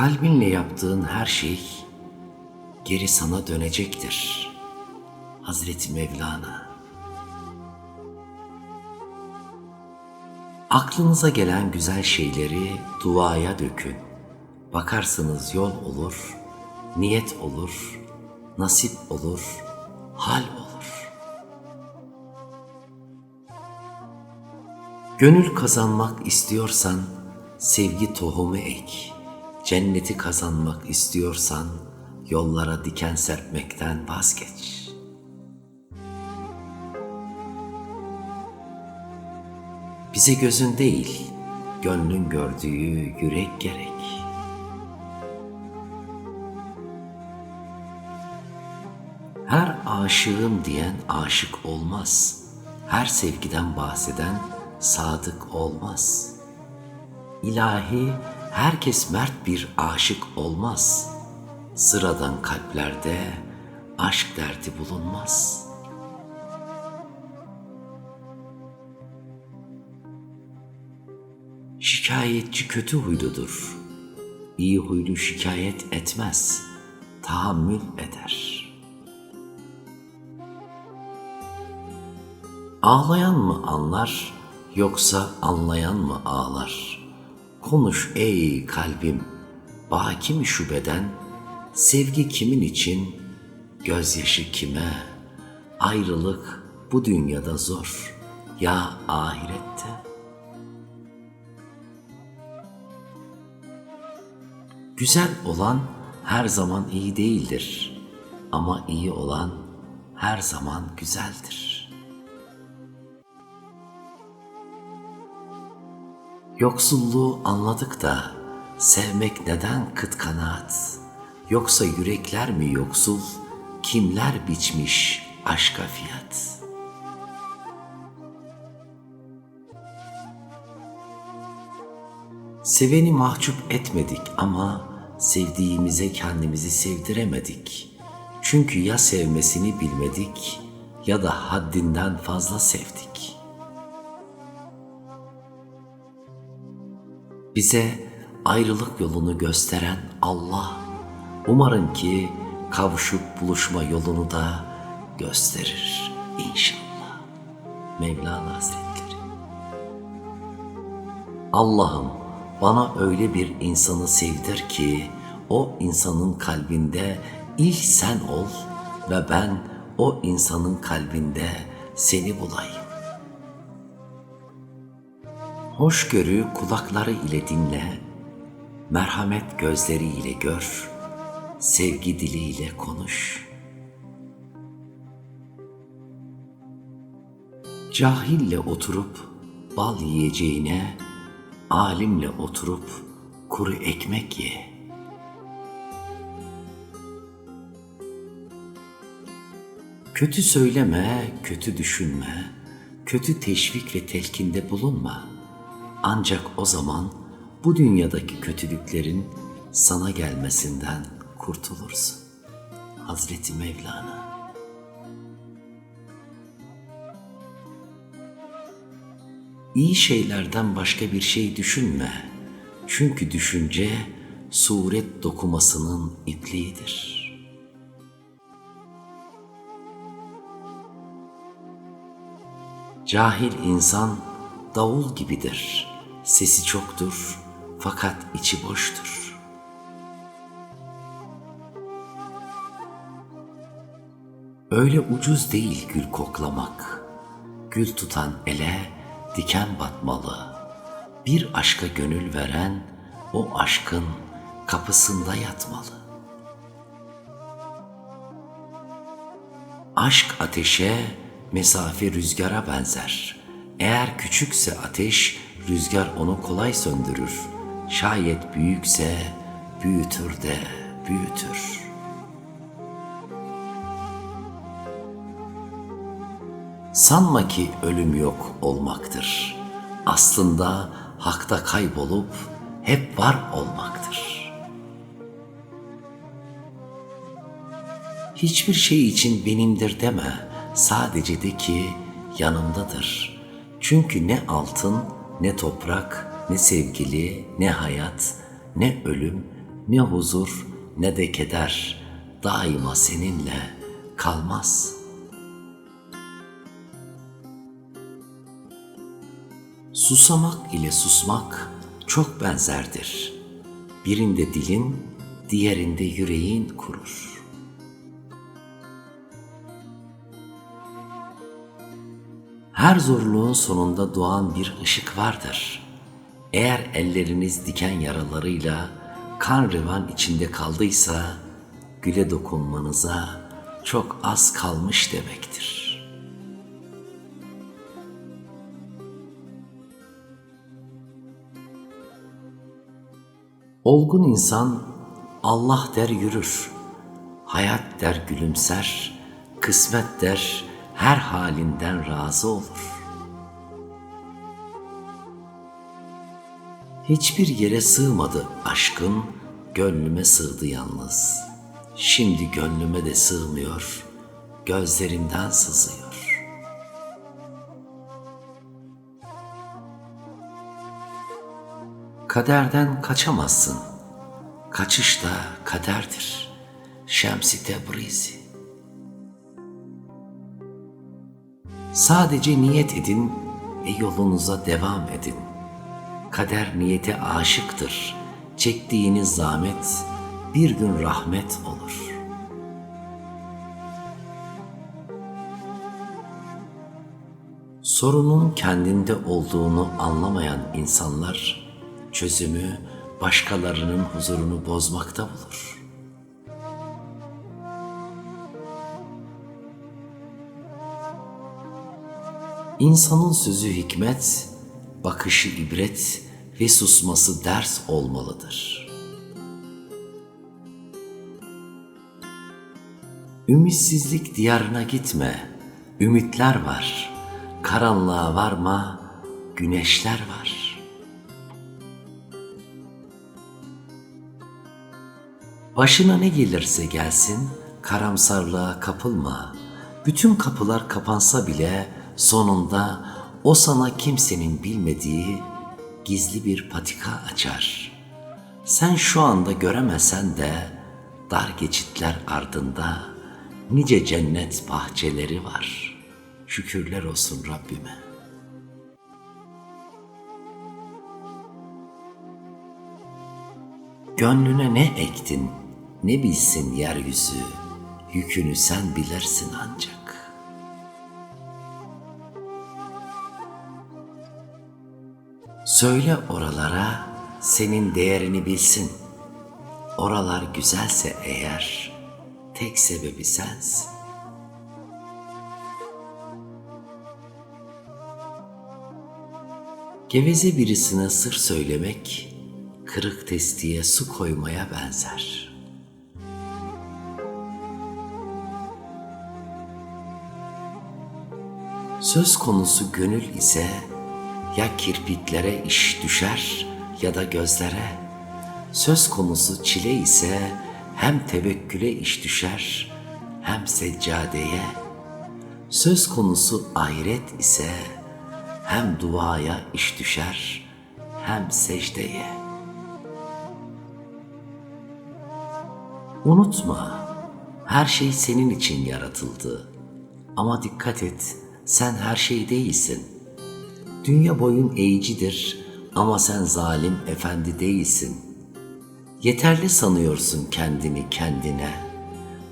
Kalbinle yaptığın her şey geri sana dönecektir. Hazreti Mevlana. Aklınıza gelen güzel şeyleri duaya dökün. Bakarsınız yol olur, niyet olur, nasip olur, hal olur. Gönül kazanmak istiyorsan sevgi tohumu ek. Cenneti kazanmak istiyorsan yollara diken serpmekten vazgeç. Bize gözün değil, gönlün gördüğü yürek gerek. Her aşığım diyen aşık olmaz. Her sevgiden bahseden sadık olmaz. İlahi herkes mert bir aşık olmaz. Sıradan kalplerde aşk derdi bulunmaz. Şikayetçi kötü huyludur. İyi huylu şikayet etmez, tahammül eder. Ağlayan mı anlar, yoksa anlayan mı ağlar? Konuş ey kalbim, baki mi şubeden, sevgi kimin için, gözyaşı kime? Ayrılık bu dünyada zor, ya ahirette? Güzel olan her zaman iyi değildir ama iyi olan her zaman güzeldir. Yoksulluğu anladık da sevmek neden kıt kanaat? Yoksa yürekler mi yoksul, kimler biçmiş aşka fiyat? Seveni mahcup etmedik ama sevdiğimize kendimizi sevdiremedik. Çünkü ya sevmesini bilmedik ya da haddinden fazla sevdik. Bize ayrılık yolunu gösteren Allah, umarım ki kavuşup buluşma yolunu da gösterir inşallah. Mevlana Hazretleri. Allah'ım bana öyle bir insanı sevdir ki o insanın kalbinde ilk sen ol ve ben o insanın kalbinde seni bulayım. Hoşgörü kulakları ile dinle, merhamet gözleri ile gör, sevgi diliyle konuş. Cahille oturup bal yiyeceğine, alimle oturup kuru ekmek ye. Kötü söyleme, kötü düşünme, kötü teşvik ve telkinde bulunma. Ancak o zaman bu dünyadaki kötülüklerin sana gelmesinden kurtulursun. Hazreti Mevlana İyi şeylerden başka bir şey düşünme. Çünkü düşünce suret dokumasının ipliğidir. Cahil insan davul gibidir. Sesi çoktur fakat içi boştur. Öyle ucuz değil gül koklamak. Gül tutan ele diken batmalı. Bir aşka gönül veren o aşkın kapısında yatmalı. Aşk ateşe, mesafe rüzgara benzer. Eğer küçükse ateş, rüzgar onu kolay söndürür. Şayet büyükse büyütür de büyütür. Sanma ki ölüm yok olmaktır. Aslında hakta kaybolup hep var olmaktır. Hiçbir şey için benimdir deme, sadece de ki yanımdadır. Çünkü ne altın, ne toprak, ne sevgili, ne hayat, ne ölüm, ne huzur ne de keder daima seninle kalmaz. Susamak ile susmak çok benzerdir. Birinde dilin, diğerinde yüreğin kurur. Her zorluğun sonunda doğan bir ışık vardır. Eğer elleriniz diken yaralarıyla kan revan içinde kaldıysa, güle dokunmanıza çok az kalmış demektir. Olgun insan Allah der yürür, hayat der gülümser, kısmet der her halinden razı olur. Hiçbir yere sığmadı aşkın, gönlüme sığdı yalnız. Şimdi gönlüme de sığmıyor, gözlerimden sızıyor. Kaderden kaçamazsın. Kaçış da kaderdir. Şemsi Tebrizi. Sadece niyet edin ve yolunuza devam edin. Kader niyete aşıktır. Çektiğiniz zahmet bir gün rahmet olur. Sorunun kendinde olduğunu anlamayan insanlar çözümü başkalarının huzurunu bozmakta bulur. İnsanın sözü hikmet, bakışı ibret ve susması ders olmalıdır. Ümitsizlik diyarına gitme, ümitler var. Karanlığa varma, güneşler var. Başına ne gelirse gelsin, karamsarlığa kapılma. Bütün kapılar kapansa bile sonunda o sana kimsenin bilmediği gizli bir patika açar. Sen şu anda göremesen de dar geçitler ardında nice cennet bahçeleri var. Şükürler olsun Rabbime. Gönlüne ne ektin, ne bilsin yeryüzü, yükünü sen bilirsin ancak. Söyle oralara senin değerini bilsin. Oralar güzelse eğer tek sebebi sensin. Geveze birisine sır söylemek, kırık testiye su koymaya benzer. Söz konusu gönül ise ya kirpiklere iş düşer ya da gözlere. Söz konusu çile ise hem tevekküle iş düşer hem seccadeye. Söz konusu ahiret ise hem duaya iş düşer hem secdeye. Unutma, her şey senin için yaratıldı. Ama dikkat et, sen her şey değilsin. Dünya boyun eğicidir ama sen zalim efendi değilsin. Yeterli sanıyorsun kendini kendine.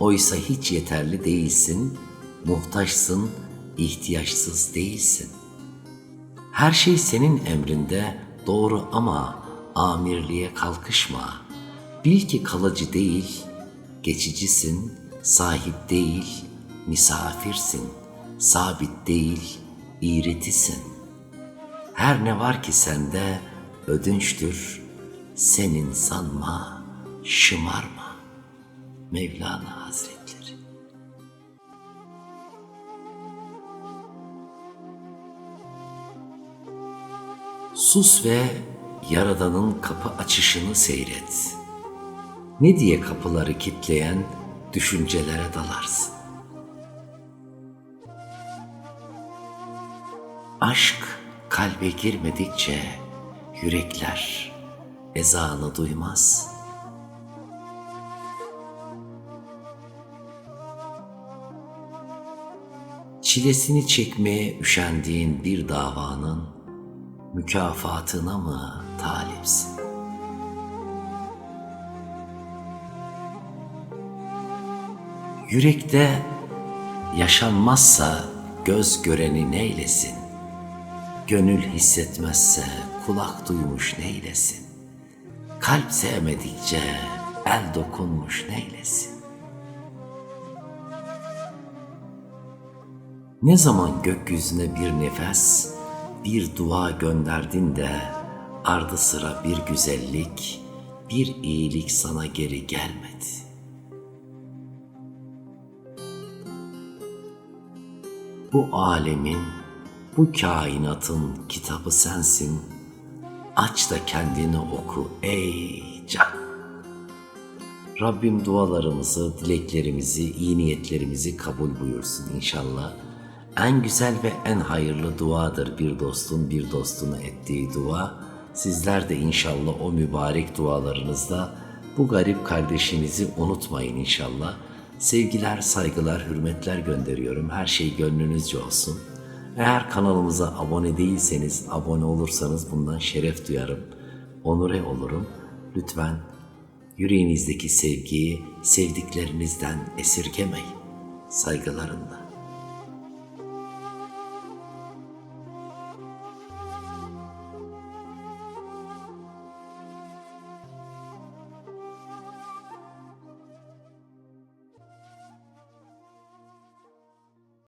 Oysa hiç yeterli değilsin, muhtaçsın, ihtiyaçsız değilsin. Her şey senin emrinde doğru ama amirliğe kalkışma. Bil ki kalıcı değil, geçicisin, sahip değil, misafirsin, sabit değil, iğretisin. Her ne var ki sende ödünçtür, senin sanma, şımarma. Mevlana Hazretleri. Sus ve Yaradan'ın kapı açışını seyret. Ne diye kapıları kitleyen düşüncelere dalarsın. kalbe girmedikçe yürekler ezanı duymaz. Çilesini çekmeye üşendiğin bir davanın mükafatına mı talipsin? Yürekte yaşanmazsa göz göreni neylesin? Gönül hissetmezse kulak duymuş neylesin? Kalp sevmedikçe el dokunmuş neylesin? Ne zaman gökyüzüne bir nefes, bir dua gönderdin de ardı sıra bir güzellik, bir iyilik sana geri gelmedi. Bu alemin, bu kainatın kitabı sensin. Aç da kendini oku ey can. Rabbim dualarımızı, dileklerimizi, iyi niyetlerimizi kabul buyursun inşallah. En güzel ve en hayırlı duadır bir dostun bir dostuna ettiği dua. Sizler de inşallah o mübarek dualarınızda bu garip kardeşinizi unutmayın inşallah. Sevgiler, saygılar, hürmetler gönderiyorum. Her şey gönlünüzce olsun. Eğer kanalımıza abone değilseniz, abone olursanız bundan şeref duyarım. Onure olurum. Lütfen yüreğinizdeki sevgiyi sevdiklerinizden esirgemeyin. Saygılarımla.